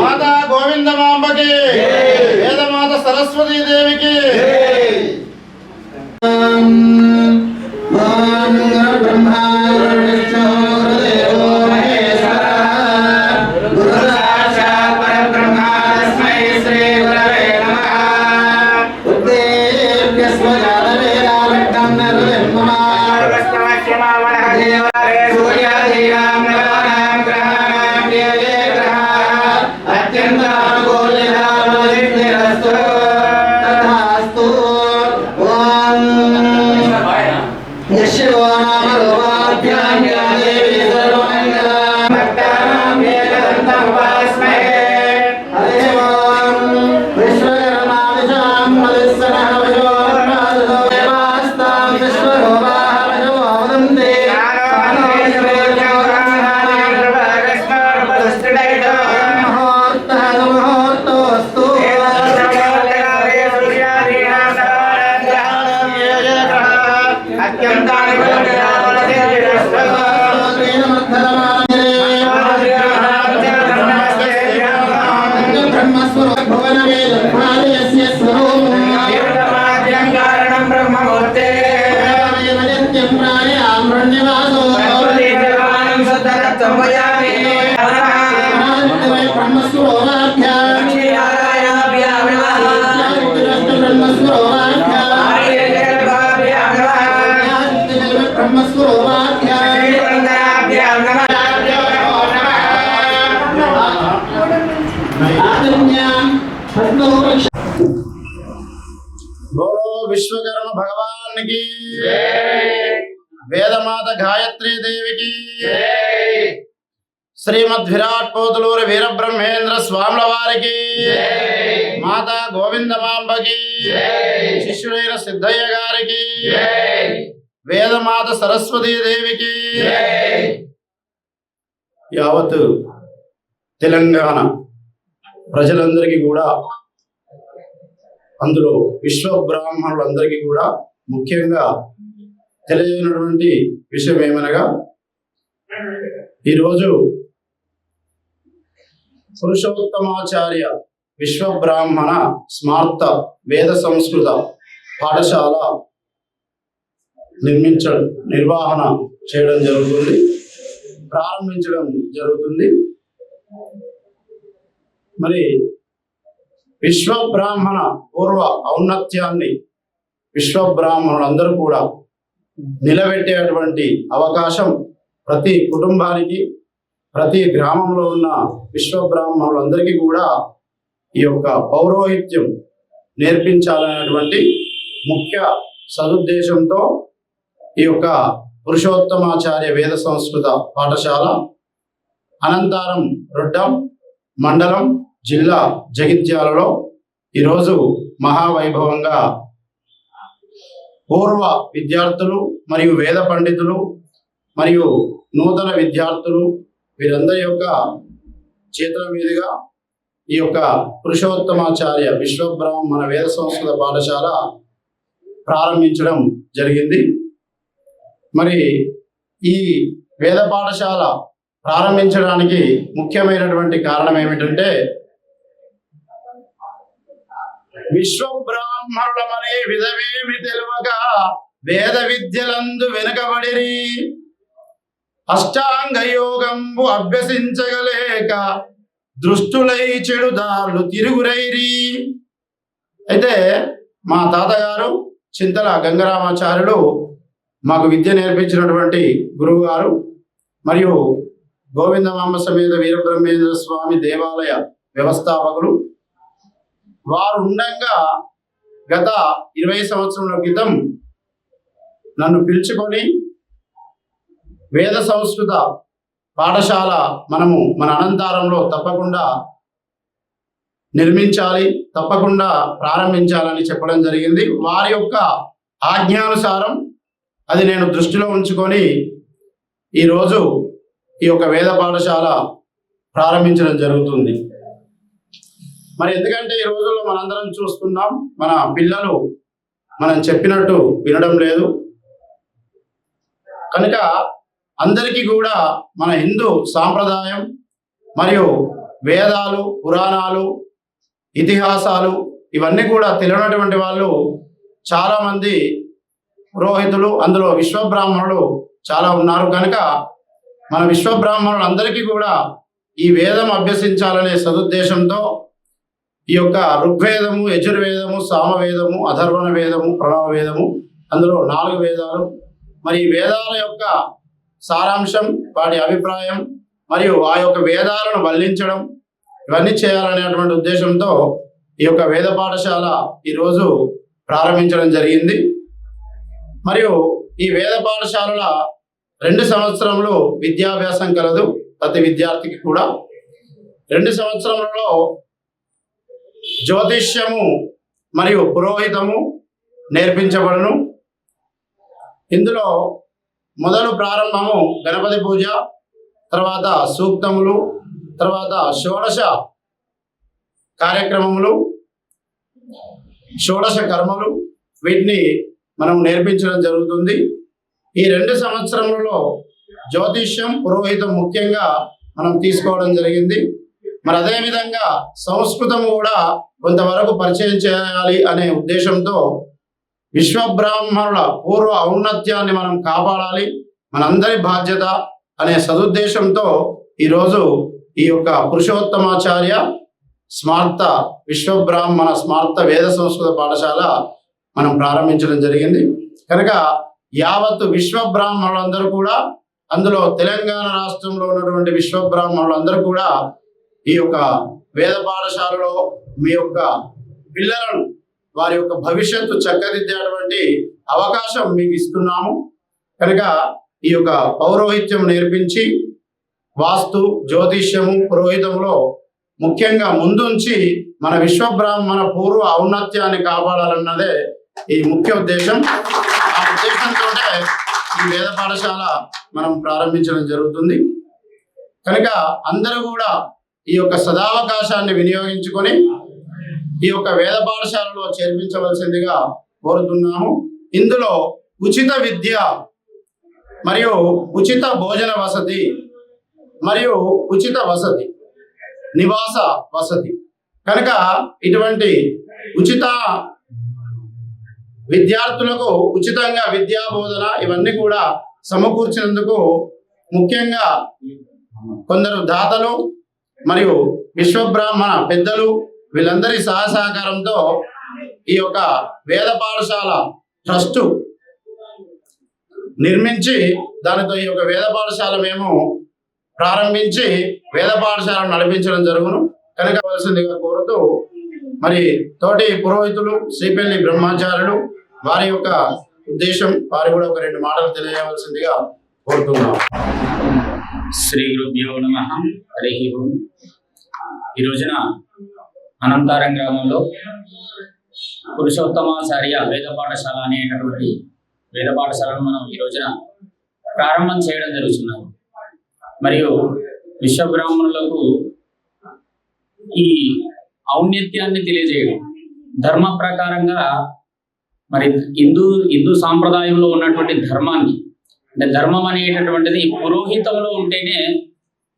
మాతా గోవిందమాంబకి వేదమాత సరస్వతీ దేవికి السلام విశ్వకర్మ భగవానికి వేదమాత గాయత్రీ దేవికి. శ్రీమద్ విరాట్ పోతులూరి వీరబ్రహ్మేంద్ర స్వాముల వారికి. మాతా గోవిందమాంబకి. శిష్యుడైన సిద్ధయ్య గారికి. వేదమాత సరస్వతీ దేవికి. యావత్ తెలంగాణ ప్రజలందరికీ కూడా అందులో విశ్వ బ్రాహ్మణులందరికీ కూడా ముఖ్యంగా తెలియజేయనటువంటి విషయం ఏమనగా ఈరోజు పురుషోత్తమాచార్య విశ్వ బ్రాహ్మణ స్మార్త వేద సంస్కృత పాఠశాల నిర్మించడం నిర్వహణ చేయడం జరుగుతుంది ప్రారంభించడం జరుగుతుంది. మరి విశ్వబ్రాహ్మణ పూర్వ ఔన్నత్యాన్ని విశ్వబ్రాహ్మణులందరూ కూడా నిలబెట్టేటువంటి అవకాశం ప్రతి కుటుంబానికి ప్రతి గ్రామంలో ఉన్న విశ్వబ్రాహ్మణులందరికీ కూడా ఈ యొక్క పౌరోహిత్యం నేర్పించాలనేటువంటి ముఖ్య సదుద్దేశంతో ఈ యొక్క పురుషోత్తమాచార్య వేద సంస్కృత పాఠశాల అనంతారం రొడ్డం మండలం జిల్లా జగిత్యాలలో ఈరోజు మహావైభవంగా పూర్వ విద్యార్థులు మరియు వేద పండితులు మరియు నూతన విద్యార్థులు వీరందరి యొక్క చేతుల మీదుగా ఈ యొక్క పురుషోత్తమాచార్య విశ్వబ్రాహ్మణ వేద సంస్కృత పాఠశాల ప్రారంభించడం జరిగింది. మరి ఈ వేద పాఠశాల ప్రారంభించడానికి ముఖ్యమైనటువంటి కారణం ఏమిటంటే విశ్వ బ్రాహ్మణులమనే విధవేమి తెలువక వేద విద్యలందు వెనుకబడిరి. అష్టాంగ యోగంబు అభ్యసించగలేక దృష్టులై చెడుదారులు తిరుగురైరి. అయితే మా తాతగారు చింతల గంగరామాచార్యుడు మాకు విద్య నేర్పించినటువంటి గురువు గారు మరియు గోవిందమామ సమేత వీరబ్రహ్మేంద్ర స్వామి దేవాలయ వ్యవస్థాపకులు వారు ఉండంగా గత ఇరవై సంవత్సరాల క్రితం నన్ను పిలుచుకొని వేద సంస్కృత పాఠశాల మనము మన అనంతారంలో తప్పకుండా నిర్మించాలి తప్పకుండా ప్రారంభించాలని చెప్పడం జరిగింది. వారి యొక్క ఆజ్ఞానుసారం అది నేను దృష్టిలో ఉంచుకొని ఈరోజు ఈ యొక్క వేద పాఠశాల ప్రారంభించడం జరుగుతుంది. మరి ఎందుకంటే ఈ రోజుల్లో మనందరం చూస్తున్నాం మన పిల్లలు మనం చెప్పినట్టు వినడం లేదు. కనుక అందరికీ కూడా మన హిందూ సాంప్రదాయం మరియు వేదాలు పురాణాలు ఇతిహాసాలు ఇవన్నీ కూడా తెలియనటువంటి వాళ్ళు చాలామంది పురోహితులు అందులో విశ్వబ్రాహ్మణులు చాలా ఉన్నారు. కనుక మన విశ్వబ్రాహ్మణులందరికీ కూడా ఈ వేదం అభ్యసించాలనే సదుద్దేశంతో ఈ యొక్క ఋగ్వేదము యజుర్వేదము సామవేదము అధర్వణ వేదము ప్రణవ వేదము అందులో నాలుగు వేదాలు. మరి వేదాల యొక్క సారాంశం వాటి అభిప్రాయం మరియు ఆ యొక్క వేదాలను వల్లించడం ఇవన్నీ చేయాలనేటువంటి ఉద్దేశంతో ఈ యొక్క వేద పాఠశాల ఈరోజు ప్రారంభించడం జరిగింది. మరియు ఈ వేద పాఠశాలల రెండు సంవత్సరంలో విద్యాభ్యాసం కలదు ప్రతి విద్యార్థికి కూడా. రెండు సంవత్సరంలో జ్యోతిష్యము మరియు పురోహితము నేర్పించబడును. ఇందులో మొదలు ప్రారంభము గణపతి పూజ తర్వాత సూక్తములు తర్వాత షోడశ కార్యక్రమములు షోడశ కర్మలు వీటిని మనం నేర్పించడం జరుగుతుంది. ఈ రెండు సంవత్సరములలో జ్యోతిష్యం పురోహితం ముఖ్యంగా మనం తీసుకోవడం జరిగింది. మరి అదేవిధంగా సంస్కృతం కూడా కొంతవరకు పరిచయం చేయాలి అనే ఉద్దేశంతో విశ్వబ్రాహ్మణుల పూర్వ ఔన్నత్యాన్ని మనం కాపాడాలి మనందరి బాధ్యత అనే సదుద్దేశంతో ఈరోజు ఈ యొక్క పురుషోత్తమాచార్య స్మార్త విశ్వబ్రాహ్మణ స్మార్త వేద సంస్కృత పాఠశాల మనం ప్రారంభించడం జరిగింది. కనుక యావత్తు విశ్వబ్రాహ్మణులందరూ కూడా అందులో తెలంగాణ రాష్ట్రంలో ఉన్నటువంటి విశ్వబ్రాహ్మణులందరూ కూడా ఈ యొక్క వేద పాఠశాలలో మీ యొక్క పిల్లలను వారి యొక్క భవిష్యత్తు చక్కదిద్దేటువంటి అవకాశం మీకు ఇస్తున్నాము. కనుక ఈ యొక్క పౌరోహిత్యం నేర్పించి వాస్తు జ్యోతిష్యము పురోహితంలో ముఖ్యంగా ముందుంచి మన విశ్వబ్రాహ్మణ పూర్వ ఔన్నత్యాన్ని కాపాడాలన్నదే ఈ ముఖ్య ఉద్దేశం. ఆ ఉద్దేశంతో ఈ వేద పాఠశాల మనం ప్రారంభించడం జరుగుతుంది. కనుక అందరూ కూడా ఈ యొక్క సదావకాశాన్ని వినియోగించుకొని ఈ యొక్క వేద పాఠశాలలో చేర్పించవలసిందిగా కోరుతున్నాము. ఇందులో ఉచిత విద్య మరియు ఉచిత భోజన వసతి మరియు ఉచిత వసతి నివాస వసతి. కనుక ఇటువంటి ఉచిత విద్యార్థులకు ఉచితంగా విద్యా బోధన ఇవన్నీ కూడా సమకూర్చినందుకు ముఖ్యంగా కొందరు దాతలు మరియు విశ్వబ్రాహ్మణ పెద్దలు వీళ్ళందరి సహసహకారంతో ఈ యొక్క వేద పాఠశాల ట్రస్టు నిర్మించి దానితో ఈ యొక్క వేద పాఠశాల మేము ప్రారంభించి వేద పాఠశాలను నడిపించడం జరుగును. కనుక వలసిందిగా కోరుతూ మరి తోటి పురోహితులు శ్రీపల్లి బ్రహ్మాచార్యులు వారి యొక్క ఉద్దేశం వారి కూడా ఒక రెండు మాటలు తెలియవలసిందిగా కోరుతున్నాం. శ్రీ గురుభ్యో నమ. హరి ఓం. ఈ రోజున అనంతారం గ్రామంలో పురుషోత్తమాచార్య వేద పాఠశాల అనేటటువంటి వేద పాఠశాలను మనం ఈ రోజున ప్రారంభం చేయడం జరుగుతున్నది మరియు విశ్వబ్రాహ్మణులకు ఈ ఔన్నత్యాన్ని తెలియజేయడం. ధర్మ ప్రకారంగా మరి హిందూ హిందూ సాంప్రదాయంలో ఉన్నటువంటి ధర్మాన్ని అంటే ధర్మం అనేటటువంటిది పురోహితంలో ఉంటేనే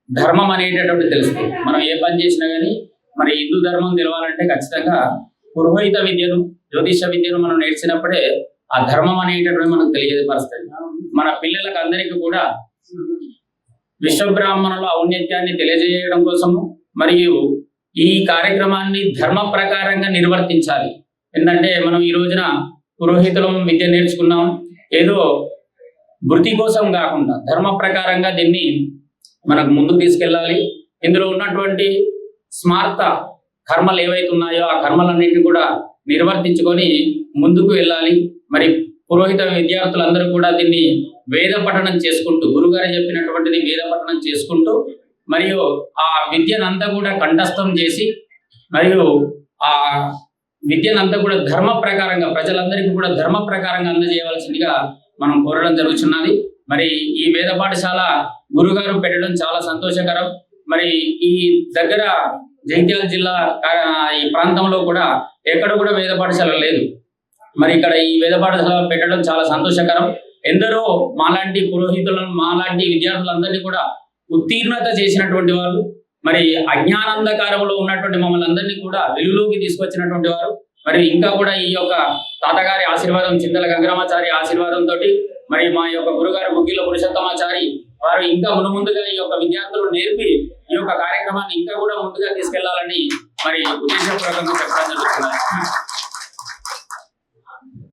ధర్మం అనేటటువంటి తెలుస్తుంది. మనం ఏ పని చేసినా కానీ మరి హిందూ ధర్మం తెలవాలంటే ఖచ్చితంగా పురోహిత విద్యను జ్యోతిష విద్యను మనం నేర్చినప్పుడే ఆ ధర్మం అనేటటువంటి మనకు తెలియపరుస్తుంది మన పిల్లలకు అందరికీ కూడా విశ్వబ్రాహ్మణుల ఔన్నత్యాన్ని తెలియజేయడం కోసము మరియు ఈ కార్యక్రమాన్ని ధర్మ ప్రకారంగా నిర్వర్తించాలి. ఎందుకంటే మనం ఈ రోజున పురోహితులం విద్య నేర్చుకున్నాం. ఏదో వృత్తి కోసం కాకుండా ధర్మ ప్రకారంగా దీన్ని మనకు ముందుకు తీసుకెళ్ళాలి. ఇందులో ఉన్నటువంటి స్మార్త కర్మలు ఏవైతే ఉన్నాయో ఆ కర్మలన్నింటినీ కూడా నిర్వర్తించుకొని ముందుకు వెళ్ళాలి. మరి పురోహిత విద్యార్థులందరూ కూడా దీన్ని వేద పఠనం చేసుకుంటూ గురుగారు చెప్పినటువంటిది వేద పఠనం చేసుకుంటూ మరియు ఆ విద్యనంతా కూడా కంఠస్థం చేసి మరియు ఆ విద్యనంతా కూడా ధర్మ ప్రకారంగా ప్రజలందరికీ కూడా ధర్మ ప్రకారంగా అందజేయవలసిందిగా మనం కోరడం జరుగుతున్నది మరి ఈ వేద పాఠశాల గురుగారు పెట్టడం చాలా సంతోషకరం. మరి ఈ దగ్గర జగిత్యాల జిల్లా ఈ ప్రాంతంలో కూడా ఎక్కడ కూడా వేద పాఠశాల లేదు. మరి ఇక్కడ ఈ వేద పాఠశాల పెట్టడం చాలా సంతోషకరం. ఎందరో మాలాంటి పురోహితులను మాలాంటి విద్యార్థులందరినీ కూడా ఉత్తీర్ణత చేసినటువంటి వాళ్ళు మరి అజ్ఞానందకారంలో ఉన్నటువంటి మమ్మల్ని అందరినీ కూడా వెలుగులోకి తీసుకొచ్చినటువంటి వారు. మరి ఇంకా కూడా ఈ యొక్క తాతగారి ఆశీర్వాదం చింతల గంగరామాచారి ఆశీర్వాదంతో మరి మా యొక్క గురుగారు ముగ్గిల పురుషోత్తమాచారి వారు ఇంకా మునుముందుగా ఈ యొక్క విద్యార్థులు నేర్పి ఈ యొక్క కార్యక్రమాన్ని ఇంకా కూడా ముందుగా తీసుకెళ్ళాలని మరి ఉద్దేశపూర్వకంగా చెప్పడం జరుగుతున్నారు